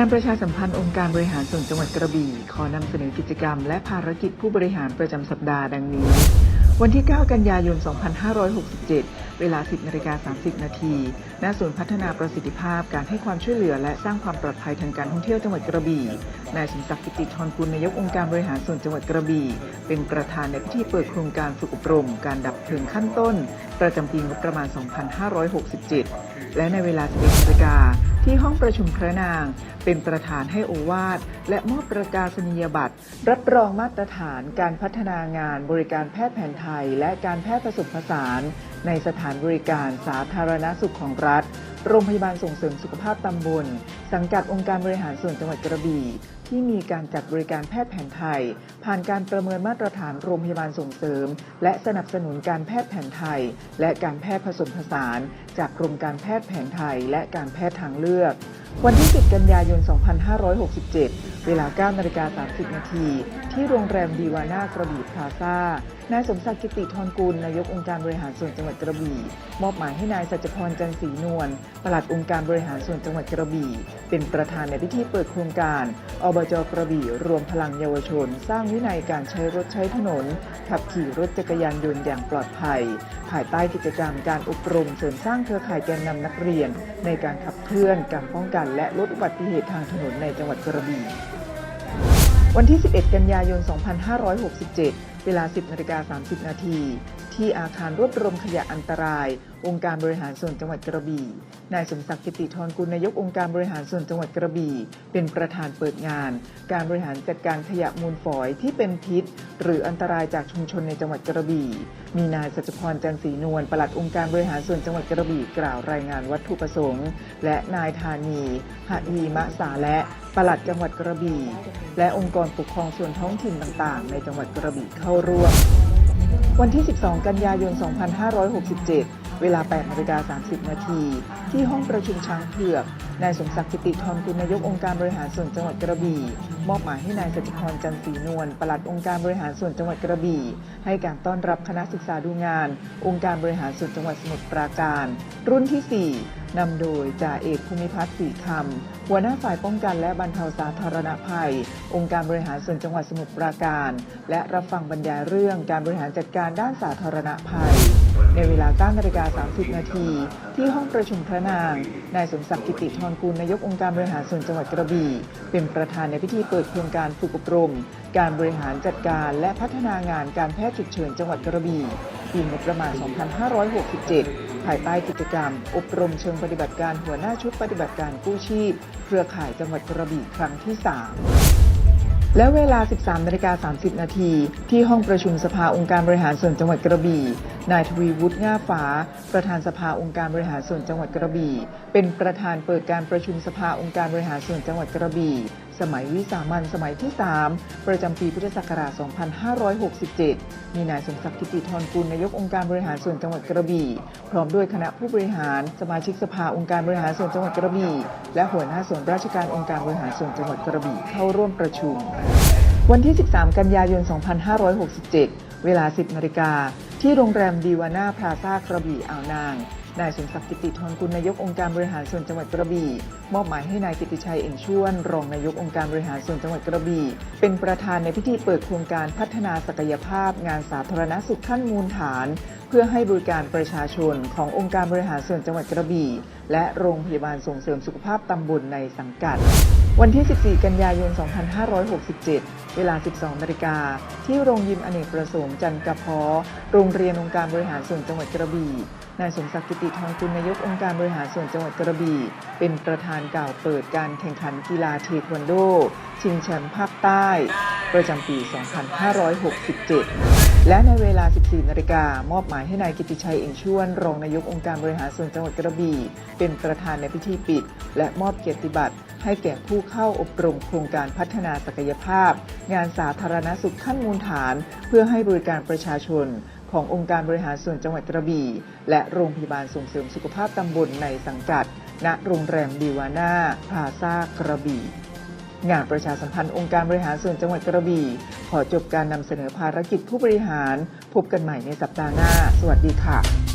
านประชาสัมพันธ์องค์การบริหารส่วนจังหวัดกระบี่ ขอนำเสนอกิจกรรม และภารกิจผู้บริหารประจำสัปดาห์ดังนี้ วันที่ 9 กันยายน 2567 เวลา 10นาฬิกา30 นาทีณศูนย์พัฒนาประสิทธิภาพการให้ความช่วยเหลือ และสร้างความปลอดภัยทางการท่องเที่ยวจังหวัดกระบี่ นายสมศักดิ์กิติธรกุลนายกองค์การบริหารส่วนจังหวัดกระบี่ เป็นประธานในพิธีเปิดโครงการฝึกอบรม การดับเพลิงขั้นต้น ประจำปีงบประมาณ 2567 และในเวลา11นาฬิกาที่ห้องประชุมพระนาง เป็นประธานให้โอวาทและมอบประกาศนียบัตร รับรองมาตรฐานการพัฒนางานบริการแพทย์แผนไทย และการแพทย์ผสมผสาน ในสถานบริการสาธารณสุขของรัฐ โรงพยาบาลส่งเสริมสุขภาพตำบล สังกัดองค์การบริหารส่วนจังหวัดกระบี่ ที่มีการจัดบริการแพทย์แผนไทย ผ่านการประเมินมาตรฐานโรงพยาบาลส่งเสริม และสนับสนุนการแพทย์แผนไทย และการแพทย์ผสมผสาน จากกรมการแพทย์แผนไทย และการแพทย์ทางเลือก วันที่ 10 กันยายน 2567 เวลา 9 นาฬิกา 30 นาที ที่โรงแรมดีวาน่ากระบี่พลาซ่า นายสมศักดิ์กิติธรกุล นายกองค์การบริหารส่วนจังหวัดกระบี่ มอบหมายให้นายสัจพรจันทร์ศรีนวล ปลัดองค์การบริหารส่วนจังหวัดกระบี่ เป็นประธานในพิธีเปิดโครงการ อบจกระบี่ รวมพลังเยาวชน สร้างวินัยการใช้รถใช้ถนน ขับขี่รถจักรยานยนต์อย่างปลอดภัย ภายใต้กิจกรรมการอบรมเสริมสร้างเครือข่ายแกนนำนักเรียน ในการขับเคลื่อนการป้องกัน และลดอุบัติเหตุทางถนนในจังหวัดกระบี่วันที่ 11 กันยายน 2567 เวลา 10นาฬิกา30 นาทีที่อาคารรวบรวมขยะอันตราย องค์การบริหารส่วนจังหวัดกระบี่ นายสมศักดิ์กิติธรกุลนายกองค์การบริหารส่วนจังหวัดกระบี่ เป็นประธานเปิดงาน การบริหารจัดการขยะมูลฝอยที่เป็นพิษ หรืออันตรายจากชุมชนในจังหวัดกระบี่ มีนายสัจพรจันทร์ศรีนวลปลัดองค์การบริหารส่วนจังหวัดกระบี่กล่าวรายงานวัตถุประสงค์ และนายธานีหวีมะสาและปลัดจังหวัดกระบี่ และองค์กรปกครองส่วนท้องถิ่นต่างๆ ในจังหวัดกระบี่เข้าร่วม วันที่ 12 กันยายน 2567 เวลา8นาฬิกา30 นาที ที่ห้องประชุมช้างเผือก นายสมศักดิ์กิติธรกุลนายกองค์การบริหารส่วนจังหวัดกระบี่ มอบหมายให้นายสัจพรจันทร์ศรีนวลปลัดองค์การบริหารส่วนจังหวัดกระบี่ ให้การต้อนรับคณะศึกษาดูงาน องค์การบริหารส่วนจังหวัดสมุทรปราการ รุ่นที่ 4นำโดยจ่าเอกภูมิพัฒน์ศรีคำ หัวหน้าฝ่ายป้องกันและบรรเทาสาธารณภัย องค์การบริหารส่วนจังหวัดสมุทรปราการ และรับฟังบรรยายเรื่องการบริหารจัดการด้านสาธารณภัย ในเวลา9นาฬิกา30 นาที ที่ห้องประชุมพระนาง นายสมศักดิ์กิติธรกุลนายกองค์การบริหารส่วนจังหวัดกระบี่ เป็นประธานในพิธีเปิดโครงการฝึกอบรม การบริหารจัดการและพัฒนางานการแพทย์ฉุกเฉินจังหวัดกระบี่ปีงบประมาณ 2567 ภายใต้กิจกรรม อบรมเชิงปฏิบัติการหัวหน้าชุดปฏิบัติการกู้ชีพ เครือข่ายจังหวัดกระบี่ครั้งที่ 3 และเวลา 13นาฬิกา30 นาทีที่ห้องประชุมสภาองค์การบริหารส่วนจังหวัดกระบี่ นายทวีวุฒิง่าฟ้า ประธานสภาองค์การบริหารส่วนจังหวัดกระบี่ เป็นประธานเปิดการประชุมสภาองค์การบริหารส่วนจังหวัดกระบี่ สมัยวิสามันสมัยที่ 3 ประจำปีพุทธศักราช 2567 มีนายสมศักดิ์กิติธรกุลนายกองค์การบริหารส่วนจังหวัดกระบี่ พร้อมด้วยคณะผู้บริหาร สมาชิกสภาองค์การบริหารส่วนจังหวัดกระบี่ และหัวหน้าส่วนราชการองค์การบริหารส่วนจังหวัดกระบี่เข้าร่วมประชุม วันที่ 13 กันยายน 2567 เวลา 10นาฬิกาที่โรงแรมดีวาน่าพลาซ่ากระบี่อ่าวนาง นายสมศักดิ์กิติธรกุลนายกองค์การบริหารส่วนจังหวัดกระบี่ มอบหมายให้นายกิติชัยเอ่งชวน รองนายกองค์การบริหารส่วนจังหวัดกระบี่ เป็นประธานในพิธีเปิดโครงการพัฒนาศักยภาพ งานสาธารณสุขขั้นมูลฐาน เพื่อให้บริการประชาชนขององค์การบริหารส่วนจังหวัดกระบี่ และโรงพยาบาลส่งเสริมสุขภาพตำบลในสังกัด วันที่ 14 กันยายน 2567 เวลา 12นาฬิกาที่โรงยิมอเนกประสงค์จันทร์กระเพาะโรงเรียนองค์การบริหารส่วนจังหวัดกระบี่ นายสมศักดิ์กิติทองกุลนายกองค์การบริหารส่วนจังหวัดกระบี่ เป็นประธานกล่าวเปิดการแข่งขันกีฬาเทควันโด ชิงแชมป์ภาคใต้ ประจำปี 2567 และในเวลา 14 นาฬิกามอบหมายให้นายกิติชัยเอ่งชวน รองนายกองค์การบริหารส่วนจังหวัดกระบี่ เป็นประธานในพิธีปิด และมอบเกียรติบัตรให้แก่ผู้เข้าอบรมโครงการพัฒนาศักยภาพ งานสาธารณสุขขั้นมูลฐาน เพื่อให้บริการประชาชน ขององค์การบริหารส่วนจังหวัดกระบี่ และโรงพยาบาลส่งเสริมสุขภาพตำบลในสังกัด ณ โรงแรมดีวาน่าพาซากระบี่งานประชาสัมพันธ์องค์การบริหารส่วนจังหวัดกระบี่ ขอจบการนำเสนอภารกิจผู้บริหาร พบกันใหม่ในสัปดาห์หน้า สวัสดีค่ะ